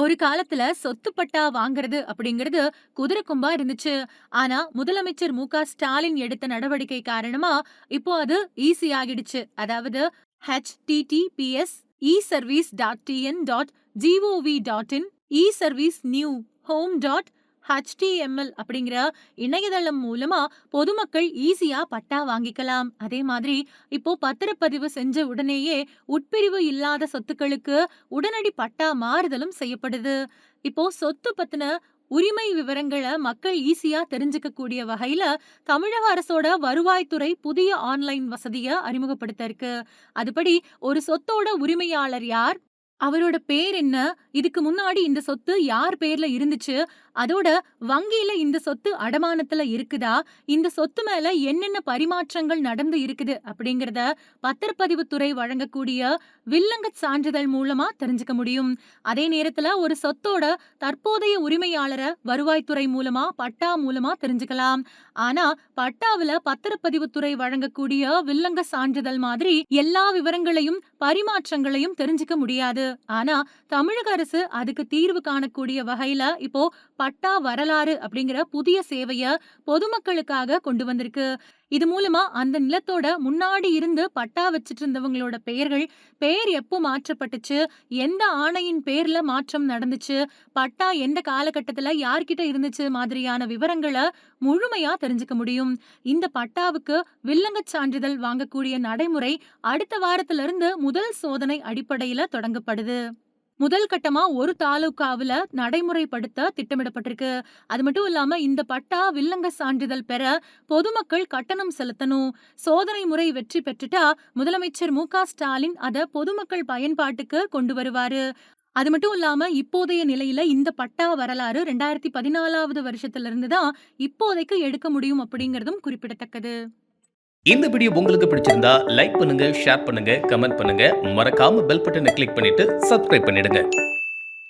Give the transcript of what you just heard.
ஒரு காலத்துல சொத்து பட்டா வாங்குறது அப்படிங்கிறது குதிரை கும்பா இருந்துச்சு. ஆனா, முதலமைச்சர் மு. க. ஸ்டாலின் எடுத்த நடவடிக்கை காரணமா இப்போ அது ஈஸி ஆகிடுச்சு. அதாவது dot in e service new home dot HTML அப்படிங்கிற இணையதளம் மூலமா பொதுமக்கள் ஈஸியா பட்டா வாங்கிக்கலாம். அதே மாதிரி இப்போ பத்திரப்பதிவு செஞ்ச உடனேயே உட்பிரிவு இல்லாத சொத்துக்களுக்கு உடனடி பட்டா மாறுதலும் செய்யப்படுது. இப்போ சொத்து பத்தின உரிமை விவரங்கள மக்கள் ஈஸியா தெரிஞ்சுக்கக்கூடிய வகையில தமிழக அரசோட வருவாய்த்துறை புதிய ஆன்லைன் வசதியை அறிமுகப்படுத்த இருக்கு. அதுபடி ஒரு சொத்தோட உரிமையாளர் யார்? அவரோட பேர் என்ன? இதுக்கு முன்னாடி இந்த சொத்து யார் பேர்ல இருந்துச்சு? அதோட வங்கியில இந்த சொத்து அடமானத்துல இருக்குதா? இந்த சொத்து மேல என்னென்ன பரிமாற்றங்கள் நடந்து இருக்குது அப்படிங்கிறத பத்திரப்பதிவுத்துறை வழங்கக்கூடிய வில்லங்கச் சான்றிதழ் மூலமா தெரிஞ்சுக்க முடியும். அதே நேரத்துல ஒரு சொத்தோட தற்போதைய உரிமையாளர வருவாய்த்துறை மூலமா, பட்டா மூலமா தெரிஞ்சுக்கலாம். ஆனா, பட்டாவுல பத்திரப்பதிவுத்துறை வழங்கக்கூடிய வில்லங்க சான்றிதழ் மாதிரி எல்லா விவரங்களையும், பரிமாற்றங்களையும் தெரிஞ்சுக்க முடியாது. ஆனா, தமிழக அரசு அதுக்கு தீர்வு காணக்கூடிய வகையில இப்போ பட்டா வரலாறு அப்படிங்கிற புதிய சேவைய பொதுமக்களுக்காக கொண்டு வந்திருக்கு. இது மூலமா அந்த நிலத்தோட முன்னாடி இருந்து பட்டா வச்சுட்டு இருந்தவங்களோட பெயர்கள், பெயர் எப்போ மாற்றப்பட்டுச்சு? எந்த ஆணையின் பேர்ல மாற்றம் நடந்துச்சு? பட்டா எந்த காலகட்டத்துல யார்கிட்ட இருந்துச்சு? மாதிரியான விவரங்கள முழுமையா தெரிஞ்சுக்க முடியும். இந்த பட்டாவுக்கு வில்லங்கச் சான்றிதழ் வாங்கக்கூடிய நடைமுறை அடுத்த வாரத்துல இருந்து முதல் சோதனை அடிப்படையில தொடங்கப்படுது. முதல் கட்டமா ஒரு தாலுகாவுல நடைமுறைப்படுத்த திட்டமிடப்பட்டிருக்கு. அது மட்டும் இல்லாம இந்த பட்டா, வில்லங்க சான்றிதழ் பெற பொதுமக்கள் கட்டணம் செலுத்தணும். சோதனை முறை வெற்றி பெற்றுட்டா முதலமைச்சர் மு. ஸ்டாலின் அத பொதுமக்கள் பயன்பாட்டுக்கு கொண்டு வருவாரு. அது மட்டும் இல்லாம இப்போதைய நிலையில இந்த பட்டா வரலாறு 2014வது வருஷத்துல இருந்து தான் இப்போதைக்கு எடுக்க முடியும் அப்படிங்கறதும் குறிப்பிடத்தக்கது. இந்த வீடியோ உங்களுக்கு பிடிச்சிருந்தா லைக் பண்ணுங்க, ஷேர் பண்ணுங்க, கமெண்ட் பண்ணுங்க. மறக்காம பெல் பட்டனை கிளிக் பண்ணிட்டு சப்ஸ்கிரைப் பண்ணிடுங்க.